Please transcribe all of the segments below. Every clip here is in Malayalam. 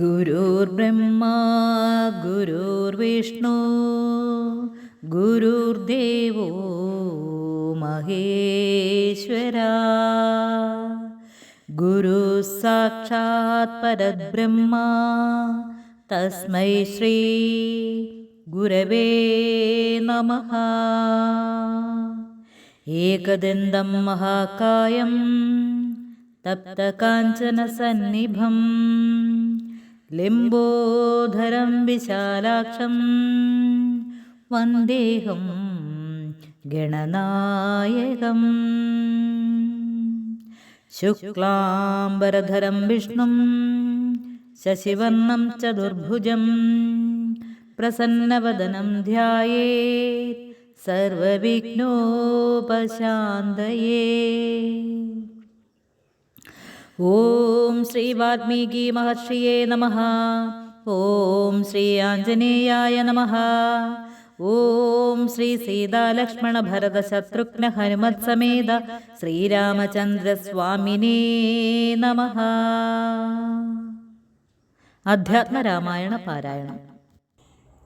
ഗുരുർബ്രഹ്മാ ഗുരുർവിഷ്ണു ഗുരുർദേവോ മഹേശ്വര ഗുരു സാക്ഷാത് പരബ്രഹ്മ തസ്മൈ ശ്രീ ഗുരവേ നമഃ. ഏകദന്തം മഹാകായം തപ്തകാഞ്ചനസന്നിഭം ലിംബോധരം വിശാലാക്ഷം വന്ദേഹം ഗണനായകം. ശുക്ലാംബരധരം വിഷ്ണും ശശിവർണം ചതുർഭുജം പ്രസന്നവദനം ധ്യായേ ശ്രീ ആഞ്ജനേയായ നമ. ഓം ശ്രീ സീതാലക്ഷ്മണ ഭരത ശത്രുഘ്ന ഹനുമത് സമേത ശ്രീരാമചന്ദ്രസ്വാമിനേ നമ. അധ്യാത്മരാമായണ പാരായണം.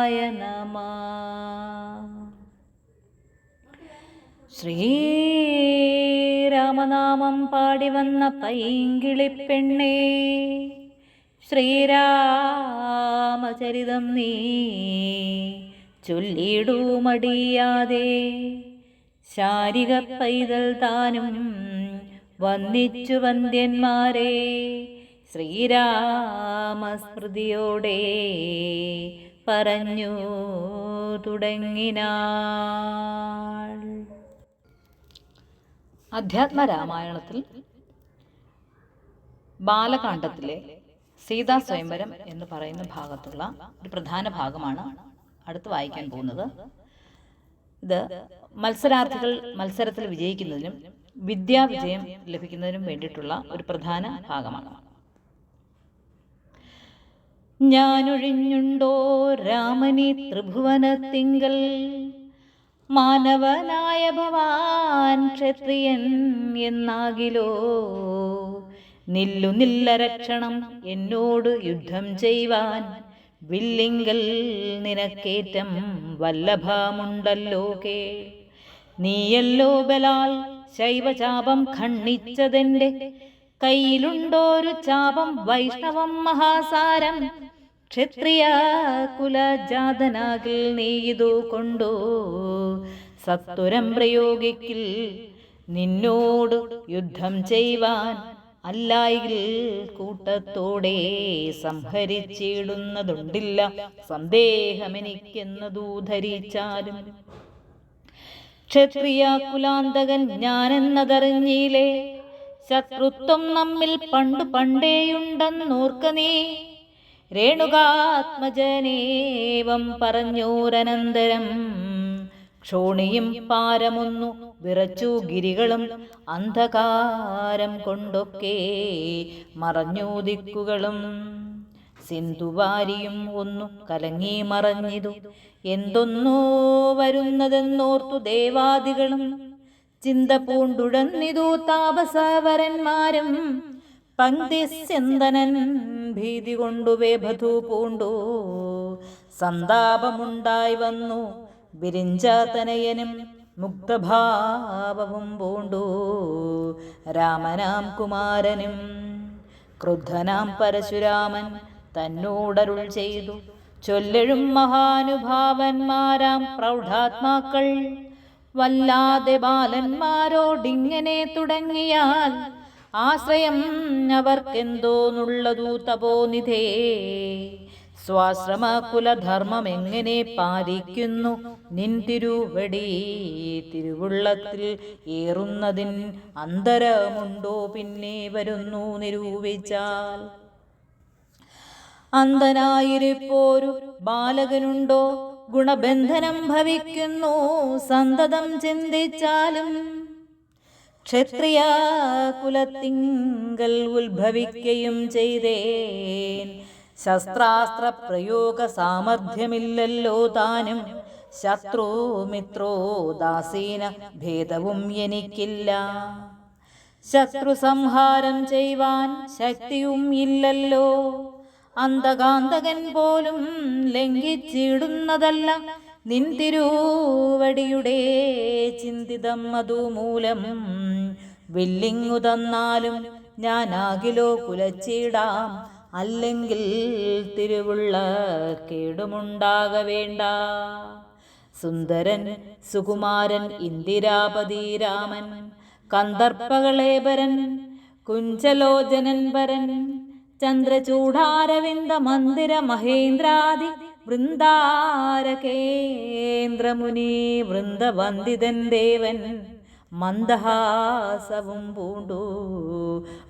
നാരായണായ നമ. ശ്രീരാമനാമം പാടി വന്ന പൈങ്കിളിപ്പെണ്ണേ ശ്രീരാമചരിതം നീ ചൊല്ലിടൂ മടിയാതെ. ശാരിക പൈതൽ താനും വന്നിച്ചു വന്ധ്യന്മാരെ ശ്രീരാമസ്മൃതിയോടെ പറഞ്ഞു തുടങ്ങിനാൾ അധ്യാത്മ രാമായണത്തിൽ ബാലകാണ്ഡത്തിലെ സീതാ സ്വയംവരം എന്ന് പറയുന്ന ഭാഗത്തുള്ള ഒരു പ്രധാന ഭാഗമാണ് അടുത്ത് വായിക്കാൻ പോകുന്നത്. ഇത് മത്സരാർത്ഥികൾ മത്സരത്തിൽ വിജയിക്കുന്നതിനും വിദ്യാവിജയം ലഭിക്കുന്നതിനും വേണ്ടിയിട്ടുള്ള ഒരു പ്രധാന ഭാഗമാണ്. ഞാനൊഴിഞ്ഞുണ്ടോ രാമനി ത്രിഭുവനത്തിങ്കൽ? മാനവനായ ഭവാൻ ക്ഷത്രിയൻ എന്നാകിലോ? നില്ലു നില്ല രക്ഷണം എന്നോട് യുദ്ധം ചെയ്യുവാൻ വില്ലിങ്കൽ നിനക്കേറ്റം വല്ലഭമുണ്ടല്ലോ കേ. നീയല്ലോ ബലാൽ ശൈവചാപം ഖണ്ഡിച്ചതെന്റെ കയ്യിലുണ്ടോരു ചാപം വൈഷ്ണവം മഹാസാരം ക്ഷത്രിയ കുലജാതനാകിൽ നീ ഇതു കൊണ്ടോ. സത്വരം പ്രയോഗിക്കിൽ നിന്നോട് യുദ്ധം ചെയ്യുവാൻ അല്ലായിൽ കൂട്ടത്തോടെ സംഹരിച്ചിടുന്നതുണ്ടില്ല. സന്ദേഹമെനിക്കെന്നതു ധരിച്ചാലും. ക്ഷത്രിയ കുലാന്തകൻ ഞാനെന്നതറിഞ്ഞില്ലേ? ശത്രുത്വം നമ്മിൽ പണ്ടു പണ്ടേയുണ്ടെന്നോർക്ക നീ രേണുകാത്മജനേവം പറഞ്ഞൂരനന്തരം. ക്ഷോണിയും പാരമൊന്നു വിറച്ചു ഗിരികളും അന്ധകാരം കൊണ്ടൊക്കെ മറഞ്ഞു ദിക്കുകളും. സിന്ധുവാരിയും ഒന്നു കലങ്ങി മറഞ്ഞിതു. എന്തൊന്നോ വരുന്നതെന്നോർത്തു ദേവാദികളും. ചിന്ത പൂണ്ടുഴന്നിതു താപസവരന്മാരും. പങ്ക്തിസ്യന്തനൻ ഭീതി കൊണ്ടു വേഭതു പൂണ്ടു. സന്താപമുണ്ടായി വന്നു. വിരിഞ്ചാതനയനും മുക്തഭാവവും പൂണ്ടു. രാമനാം കുമാരനും ക്രുദ്ധനാം പരശുരാമൻ തന്നോടരുൾ ചെയ്തു. ചൊല്ലഴും മഹാനുഭാവന്മാരാം പ്രൗഢാത്മാക്കൾ. വല്ലാതെ ബാലന്മാരോടിങ്ങനെ തുടങ്ങിയാൽ ആശ്രയം അവർക്കെന്തോന്നുള്ളതു തപോനിധേ സ്വാശ്രമ കുലധർമ്മം എങ്ങനെ പാലിക്കുന്നു? നിൻ തിരുവടി തിരുവുള്ളത്തിൽ ഏറുന്നതിൻ അന്തരമുണ്ടോ പിന്നെ വരുന്നു നിരൂപിച്ചാൽ. അന്ധനായിരിപ്പോരു ബാലകനുണ്ടോ? ഗുണബന്ധനം ഭവിക്കുന്നു സന്തതം ചിന്തിച്ചാലും ക്ഷത്രിയ കുലത്തിങ്കൽ ഉത്ഭവിക്കുകയും ചെയ്തേൻ. ശസ്ത്രാസ്ത്ര പ്രയോഗ സാമർഥ്യമില്ലല്ലോ താനും. ശത്രു മിത്രോ ദാസീന ഭേദവും എനിക്കില്ല. ശത്രു സംഹാരം ചെയ്യുവാൻ ശക്തിയും ഇല്ലല്ലോ. അന്തകാന്തകൻ പോലും ലംഘിച്ചിടുന്നതല്ല. നിൻ തിരുവടിയുടെ ചിന്തിതം അതുമൂലം വില്ലിങ്ങു തന്നാലും ഞാനാകിലോ കുലച്ചിടാം. അല്ലെങ്കിൽ തിരുവുള്ള കേടുമുണ്ടാക വേണ്ട. സുന്ദരൻ സുകുമാരൻ ഇന്ദിരാപതി രാമൻ കന്ദർപ്പകളേപരൻ കുഞ്ചലോചനൻ വരൻ ചന്ദ്രചൂടാരവിന്ദ മന്ദിര മഹേന്ദ്രാദി വൃന്ദാരകേന്ദ്രമുനി വൃന്ദവന്ദിതൻ ദേവൻ. മന്ദഹാസവും പൂണ്ടു.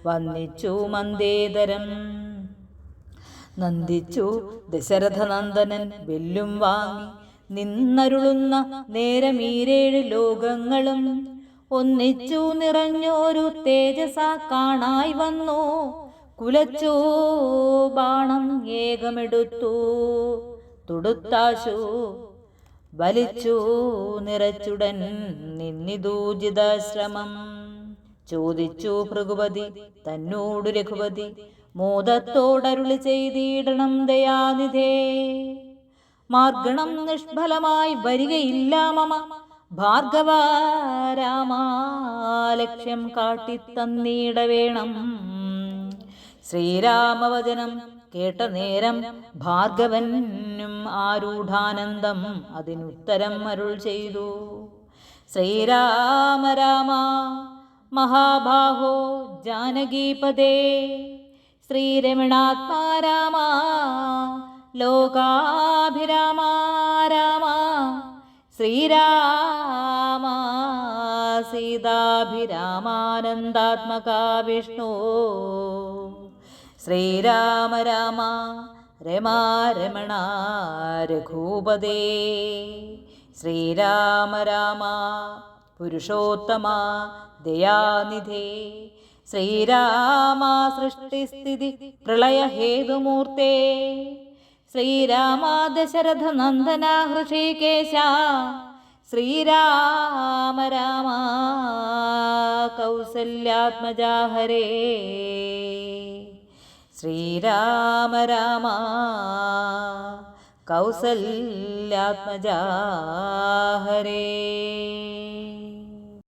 വന്നിച്ചു മന്ദേതരം. നന്ദിച്ചു ദശരഥനന്ദനൻ വെല്ലും വാങ്ങി. നിന്നരുളുന്ന നേരമീരേഴ് ലോകങ്ങളും ഒന്നിച്ചു നിറഞ്ഞോരു തേജസ കാണായി വന്നു. കുലച്ചു ബാണം ഏകമെടുത്തു. തുടുത്താശു വലിച്ചു നിറച്ചുടൻ നിന്നിതൂജിതാശ്രമം ചോദിച്ചു ഭൃഗുപതി തന്നോടു രഘുപതി മോദത്തോടരുളി ചെയ്തിടണം ദയാനിധേ. മാർഗണം നിഷ്ഫലമായി വരികയില്ല മമ ഭാർഗവ രാമാ ലക്ഷ്യം ശ്രീരാമവചനം കേട്ട നേരം ഭാർഗവനും ആരൂഢാനന്ദം അതിനുത്തരം അരുൾ ചെയ്തു. ശ്രീരാമ രാമ മഹാബാഹോ ജാനകീപദേ ശ്രീരമണാത്മാ രാമ ലോകാഭിരാമ രാമ. ശ്രീരാമ സീതാഭിരാമാനന്ദാത്മക വിഷ്ണു. ശ്രീരാമ രാമ രമാ രമണ രഘൂപദേ ശ്രീരാമ രാമ പുരുഷോത്തമ ദയാനിധേ. ശ്രീരാമ സൃഷ്ടിസ്ഥിതി പ്രളയഹേതുമൂർത്തേ. ശ്രീരാമ ദശരഥ നന്ദന ഹൃഷികേശ. ശ്രീരാമ രാമ കൗസല്യാത്മജാ ഹരേ. ശ്രീരാമ രാമ. കൗസല്യാത്മജാ